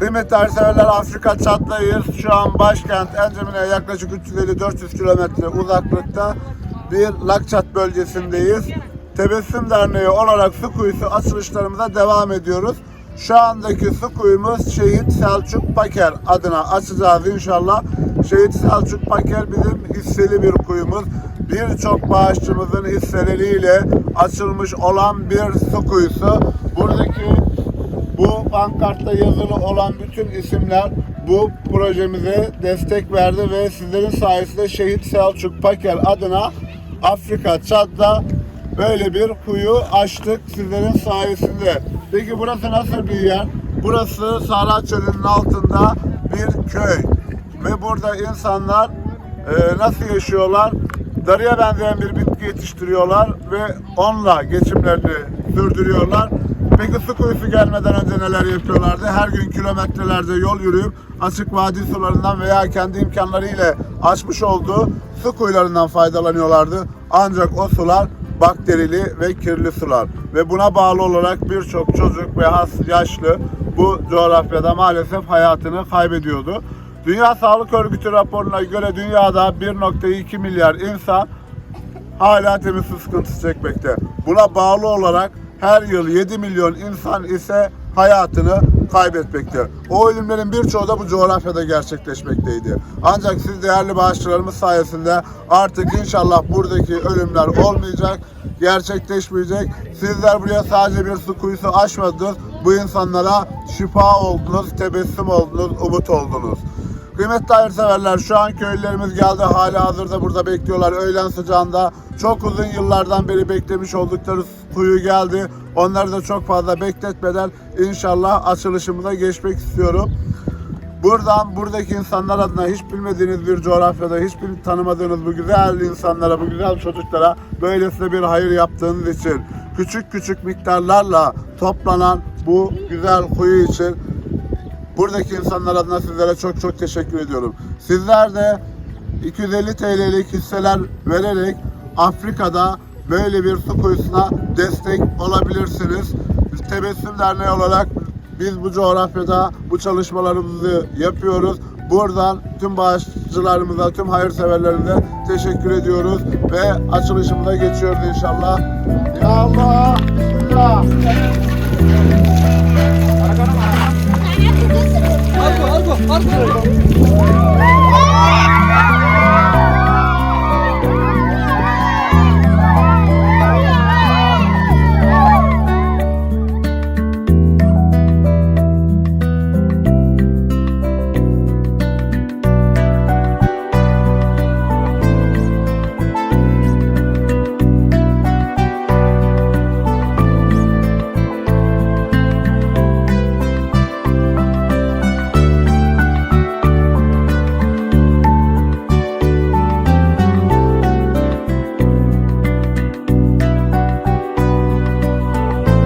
Kıymetli severler Afrika Çat'tayız. Şu an başkent Encemine'ye yaklaşık 350-400 kilometre uzaklıkta bir Lakçat bölgesindeyiz. Tebessüm Derneği olarak su kuyusu açılışlarımıza devam ediyoruz. Şu andaki su kuyumuz Şehit Selçuk Paker adına açacağız inşallah. Şehit Selçuk Paker bizim hisseli bir kuyumuz. Birçok bağışçımızın hisseleriyle açılmış olan bir su kuyusu. Buradaki bu pankartta yazılı olan bütün isimler bu projemize destek verdi ve sizlerin sayesinde Şehit Selçuk Paker adına Afrika Çad'da böyle bir kuyu açtık sizlerin sayesinde. Peki burası nasıl bir yer? Burası Sahra Çölü'nün altında bir köy. Ve burada insanlar e, nasıl yaşıyorlar? Darıya benzeyen bir bitki yetiştiriyorlar ve onunla geçimlerini sürdürüyorlar. Su kuyusu gelmeden önce neler yapıyorlardı? Her gün kilometrelerce yol yürüyüp açık vadi sularından veya kendi imkanlarıyla açmış olduğu su kuyularından faydalanıyorlardı. Ancak o sular bakterili ve kirli sular ve buna bağlı olarak birçok çocuk ve has yaşlı bu coğrafyada maalesef hayatını kaybediyordu. Dünya Sağlık Örgütü raporuna göre dünyada 1.2 milyar insan hala temiz su sıkıntısı çekmekte. Buna bağlı olarak her yıl 7 milyon insan ise hayatını kaybetmekte. O ölümlerin birçoğu da bu coğrafyada gerçekleşmekteydi. Ancak siz değerli bağışçılarımız sayesinde artık inşallah buradaki ölümler olmayacak, gerçekleşmeyecek. Sizler buraya sadece bir su kuyusu açmadınız. Bu insanlara şifa oldunuz, tebessüm oldunuz, umut oldunuz. Kıymetli hayırseverler şu an köylülerimiz geldi hala hazırda burada bekliyorlar öğlen sıcağında. Çok uzun yıllardan beri beklemiş oldukları kuyu geldi. Onları da çok fazla bekletmeden inşallah açılışımıza geçmek istiyorum. Buradan buradaki insanlar adına hiç bilmediğiniz bir coğrafyada, hiç tanımadığınız bu güzel insanlara, bu güzel çocuklara böylesine bir hayır yaptığınız için küçük küçük miktarlarla toplanan bu güzel kuyu için Buradaki insanlar adına sizlere çok çok teşekkür ediyorum. Sizler de 250 TL'lik hisseler vererek Afrika'da böyle bir su kuyusuna destek olabilirsiniz. Tebessüm Derneği olarak biz bu coğrafyada bu çalışmalarımızı yapıyoruz. Buradan tüm bağışçılarımıza, tüm hayırseverlerimize teşekkür ediyoruz ve açılışımıza geçiyoruz inşallah. Ya Allah! Bismillah! Arkadaşlar.